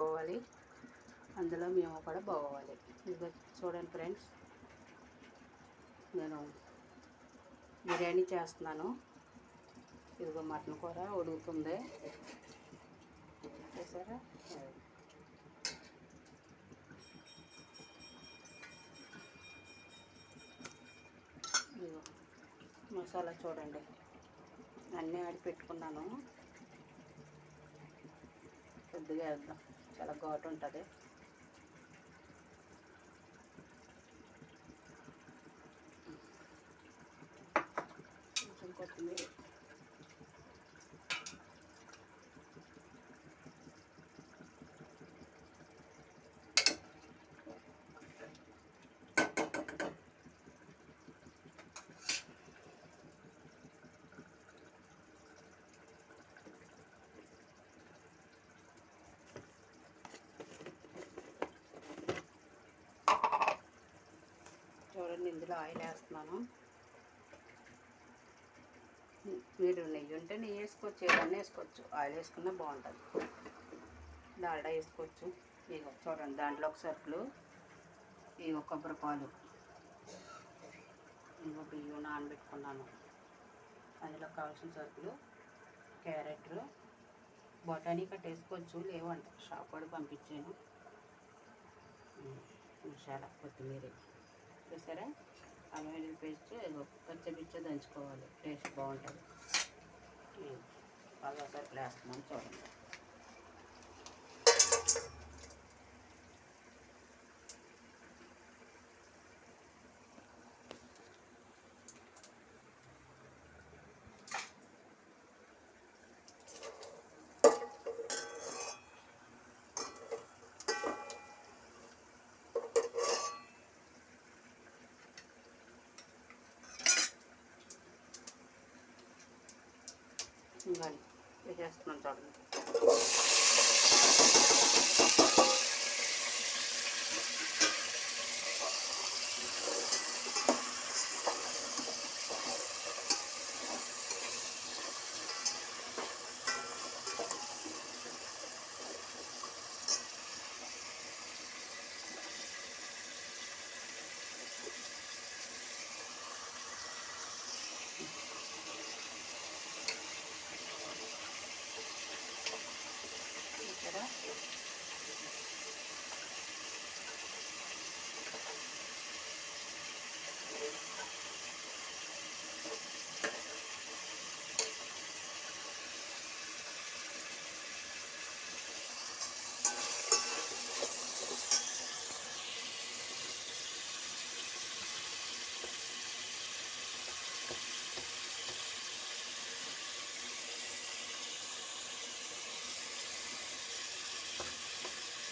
పోవాలి. అందులో మేము కూడా బాగోవాలి ఇదిగో చూడండి ఫ్రెండ్స్. నేను బిర్యానీ చేస్తున్నాను. ఇదిగో మటన్ కూర ఉడుకుతుంది. చూసారా? ఇదిగో మసాలా చూడండి. అన్నీ ఆడి పెట్టుకున్నాను కొద్దిగా వేద్దాం. చాలా ఘాటు ఉంటుంది. కొంచెం కొత్తిమీర చూడండి ఇందులో ఆయిల్ వేస్తున్నాను. మీరు నెయ్యి ఉంటే నెయ్యి వేసుకోవచ్చు ఏదన్నా వేసుకోవచ్చు. ఆయిల్ వేసుకున్నా బాగుంటుంది. డాల్డా వేసుకోవచ్చు. ఇగో చూడండి దాంట్లో ఒక సరుకులు ఇగో కొబ్బరి పాలు ఇంకో బియ్యం నానబెట్టుకున్నాను. అందులో కావాల్సిన సరుకులు క్యారెట్లు బొటానీ కట్ వేసుకోవచ్చు. లేవంట షాప్ కూడా పంపించాను. మసాలా కొత్తిమీర చూసారా? అల్లం పేస్ట్ పచ్చపిచ్చ దంచుకోవాలి. టేస్ట్ బాగుంటుంది. పదోసారి సరుకులు వేస్తున్నాను చూడండి. ఉండాలి. వేసేస్తున్నాను చూడండి. tá?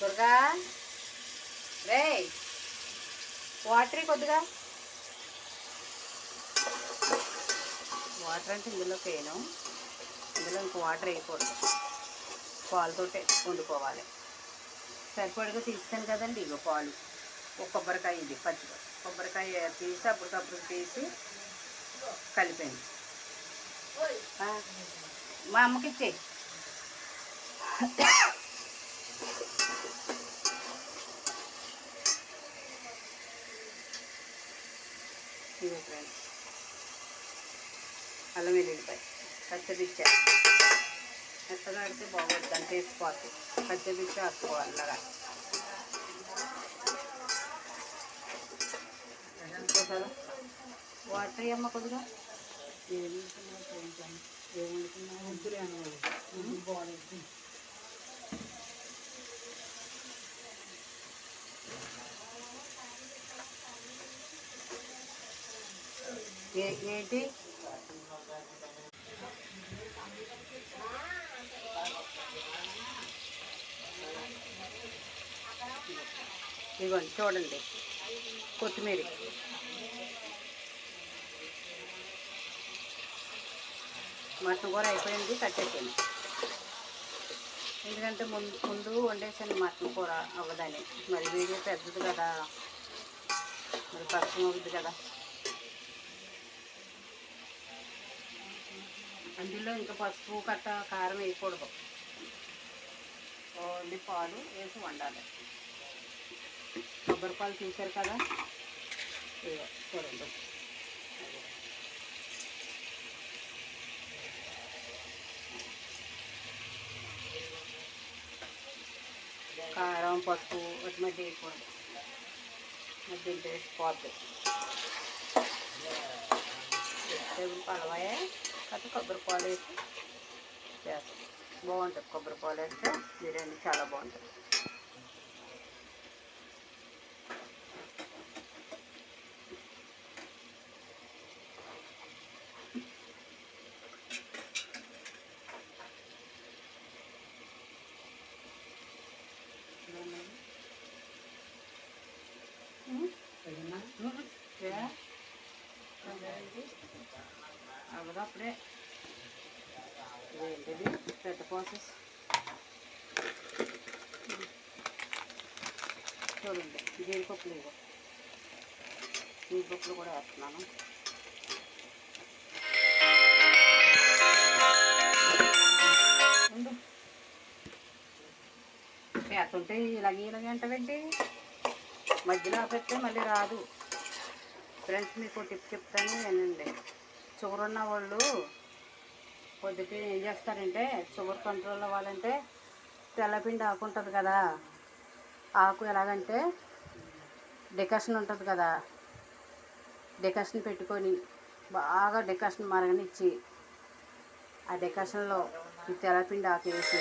దుర్గా? రే వాటర్ కొద్దిగా. వాటర్ అంటే ఇందులో వేయను ఇందులో ఇంక వాటర్ వేయకూడదు. పాలతోటే వండుకోవాలి. సరిపడిగా తీస్తాను కదండి ఇగో పాలు. ఒక కొబ్బరికాయ ఇది పచ్చి కొబ్బరికాయ తీసి అప్పటికప్పుడు తీసి కలిపాను. మా అమ్మకి ఇచ్చే ఇదిగో ఫ్రెండ్స్ అల్లం వెల్లుల్లిపాయ. పచ్చడిచ్చ మెత్తగా ఆడితే బాగోదు దాని పోతుంది పచ్చడిచ్చ వేసుకోవాలి అలాగా వాటర్ అమ్మ కొద్దిగా? ఏ- ఏంటి? ఇదిగోండి చూడండి. కొత్తిమీర. మటన్ కూర అయిపోయింది కట్టేసాను ఎందుకంటే ముందు ముందు వండేసాను మటన్ కూర అవ్వదని. మరి వీడియో పెద్దది కదా. మరి కష్టం అవుతుంది కదా. అందులో ఇంకా పసుపు కట్ట కారం వేయకూడదు. ఓన్లీ పాలు వేసి వండాలి. కొబ్బరి పాలు చూసారు కదా? చూడండి. కారం పసుపు వాటి మధ్య వేయకూడదు మధ్య వేసిపోద్ది టేబుల్ పలవాయే తర్వాత కొబ్బరి పాలు వేసి చేస్తాం. బాగుంటుంది కొబ్బరి పాలు వేస్తే బిర్యానీ చాలా బాగుంటుంది. కదా అప్పుడే ఇదేంటిది? పెద్ద ప్రాసెస్. చూడండి జీడిపప్పులు ఇవ్వ జీడిపప్పులు కూడా వేస్తున్నాను. ఉండు. ఇలాగ ఇలాగే ఇలాగే అంటావేంటి? మధ్యలో పెడితే మళ్ళీ రాదు. ఫ్రెండ్స్ మీకు టిప్ చెప్తాను వినండి. షుగర్ ఉన్న వాళ్ళు పొద్దుటి ఏం చేస్తారంటే షుగర్ కంట్రోల్ అవ్వాలంటే తెల్లపిండి ఆకు ఉంటుంది కదా ఆకు ఎలాగంటే డెకషన్ ఉంటుంది కదా డెకషన్ పెట్టుకొని బాగా డెకషన్ మరగనిచ్చి ఆ డెకషన్లో ఈ తెల్లపిండి ఆకు వేసి